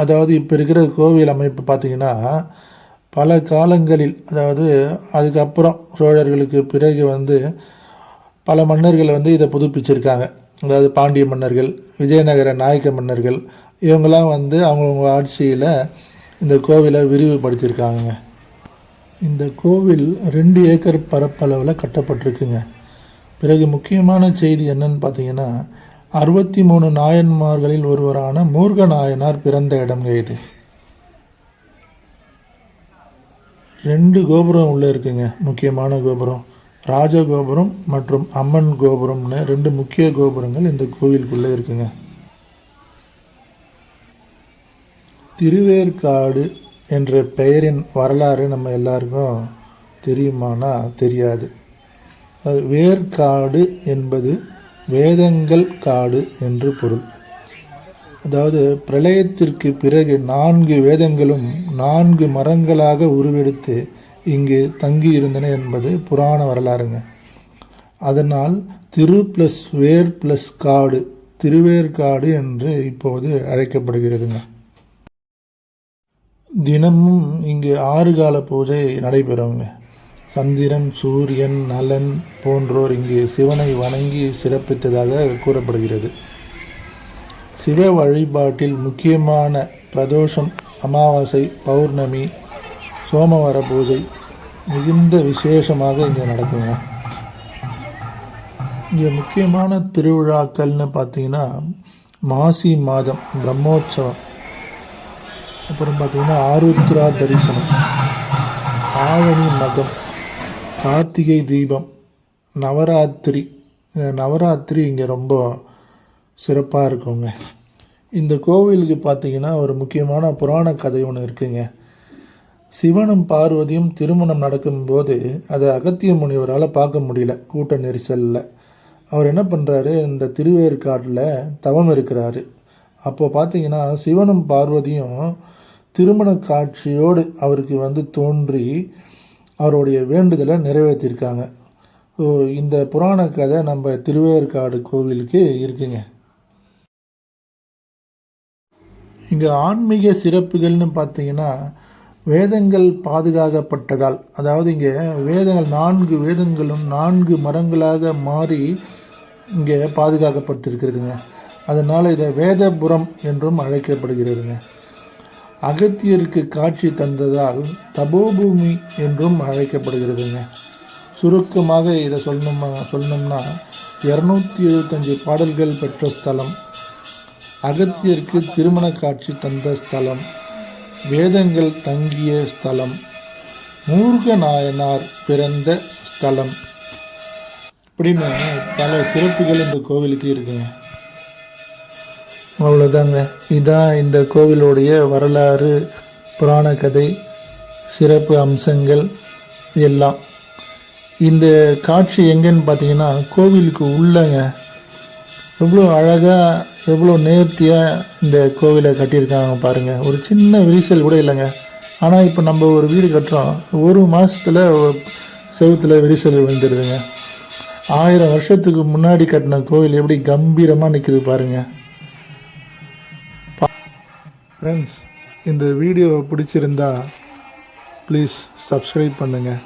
அதாவது இப்போ இருக்கிற கோவில் அமைப்பு பார்த்திங்கன்னா பல காலங்களில் அதாவது அதுக்கப்புறம் சோழர்களுக்கு பிறகு வந்து பல மன்னர்கள் வந்து இதை புதுப்பிச்சிருக்காங்க. அதாவது பாண்டிய மன்னர்கள் விஜயநகர நாயக்க மன்னர்கள் இவங்கெல்லாம் வந்து அவங்கவுங்க ஆட்சியில் இந்த கோவிலை விரிவுபடுத்தியிருக்காங்க இந்த கோவில் ரெண்டு ஏக்கர் பரப்பளவில் கட்டப்பட்டிருக்குங்க. பிறகு முக்கியமான செய்தி என்னன்னு பார்த்தீங்கன்னா அறுபத்தி மூணு நாயன்மார்களில் ஒருவரான மூர்க நாயனார் பிறந்த இடம் இது ரெண்டு கோபுரம் உள்ளே இருக்குங்க முக்கியமான கோபுரம். ராஜ கோபுரம் மற்றும் அம்மன் கோபுரம்னு ரெண்டு முக்கிய கோபுரங்கள் இந்த கோவிலுக்குள்ளே இருக்குங்க. திருவேற்காடு என்ற பெயரின் வரலாறு நம்ம எல்லாருக்கும் தெரியுமானா? தெரியாது. அது வேர்க்காடு என்பது வேதங்கள் காடு என்று பொருள். அதாவது பிரளயத்திற்கு பிறகு நான்கு வேதங்களும் நான்கு மரங்களாக உருவெடுத்து இங்கு தங்கி இருந்தன என்பது புராண வரலாறுங்க. அதனால் திரு ப்ளஸ் வேர் ப்ளஸ் காடு திருவேற்காடு என்று இப்போது அழைக்கப்படுகிறதுங்க. தினமும் இங்கு ஆறு கால பூஜை நடைபெறுங்க. சந்திரன் சூரியன் நலன் போன்றோர் இங்கு சிவனை வணங்கி சிறப்பித்ததாக கூறப்படுகிறது. சிவ வழிபாட்டில் முக்கியமான பிரதோஷம் அமாவாசை பௌர்ணமி சோமவார பூஜை மிகுந்த விசேஷமாக இங்கே நடக்குங்க. இங்கே முக்கியமான திருவிழாக்கள்னு பார்த்தீங்கன்னா மாசி மாதம் பிரம்மோற்சவம். அப்புறம் பார்த்தீங்கன்னா ஆருத்ரா தரிசனம் ஆவணி மகம். கார்த்திகை தீபம் நவராத்திரி. நவராத்திரி இங்கே ரொம்ப சிறப்பாக இருக்குங்க. இந்த கோவிலுக்கு பார்த்தீங்கன்னா ஒரு முக்கியமான புராண கதை ஒன்று இருக்குங்க. சிவனும் பார்வதியும் திருமணம் நடக்கும்போது அதை அகத்திய முனிவரால் பார்க்க முடியல கூட்ட நெரிசலில். அவர் என்ன பண்ணுறாரு இந்த திருவேற்காட்டில் தவம் இருக்கிறாரு. அப்போது பார்த்தீங்கன்னா சிவனும் பார்வதியும் திருமண காட்சியோடு அவருக்கு வந்து தோன்றி அவருடைய வேண்டுதலை நிறைவேற்றியிருக்காங்க ஸோ இந்த புராண கதை நம்ம திருவேற்காடு கோவிலுக்கு இருக்குங்க. இங்கே ஆன்மீக சிறப்புகள்னு பார்த்தீங்கன்னா வேதங்கள் பாதுகாக்கப்பட்டதால் அதாவது இங்கே வேதங்கள் நான்கு வேதங்களும் நான்கு மரங்களாக மாறி இங்கே பாதுகாக்கப்பட்டிருக்கிறதுங்க. அதனால் இதை வேதபுரம் என்றும் அழைக்கப்படுகிறதுங்க. அகத்தியருக்கு காட்சி தந்ததால் தபோபூமி என்றும் அழைக்கப்படுகிறதுங்க. சுருக்கமாக இதை சொல்லணுமா சொல்லணும்னா இரநூத்தி எழுபத்தஞ்சு பாடல்கள் பெற்ற ஸ்தலம் அகத்தியருக்கு திருமண காட்சி தந்த ஸ்தலம் வேதங்கள் தங்கிய ஸ்தலம் மூர்க நாயனார் பிறந்த ஸ்தலம். இப்படின்னு பல சிறப்புகள் இந்த கோவிலுக்கு இருக்குங்க. அவ்வளோதாங்க இதான் இந்த கோவிலுடைய வரலாறு புராண கதை சிறப்பு அம்சங்கள் எல்லாம். இந்த காட்சி எங்கேன்னு பார்த்தீங்கன்னா கோவிலுக்கு உள்ளங்க. எவ்வளோ அழகாக எவ்வளோ நேர்த்தியாக இந்த கோவிலை கட்டியிருக்காங்க பாருங்கள் ஒரு சின்ன விரிசல் கூட இல்லைங்க. ஆனால் இப்போ நம்ம ஒரு வீடு கட்டுறோம். ஒரு மாதத்தில் செவத்தில் விரிசல் விழுந்துருதுங்க. ஆயிரம் வருஷத்துக்கு முன்னாடி கட்டின கோவில் எப்படி கம்பீரமாக நிற்கிது பாருங்கள் ஃப்ரெண்ட்ஸ் இந்த வீடியோவை பிடிச்சிருந்தா ப்ளீஸ் சப்ஸ்கிரைப் பண்ணுங்கள்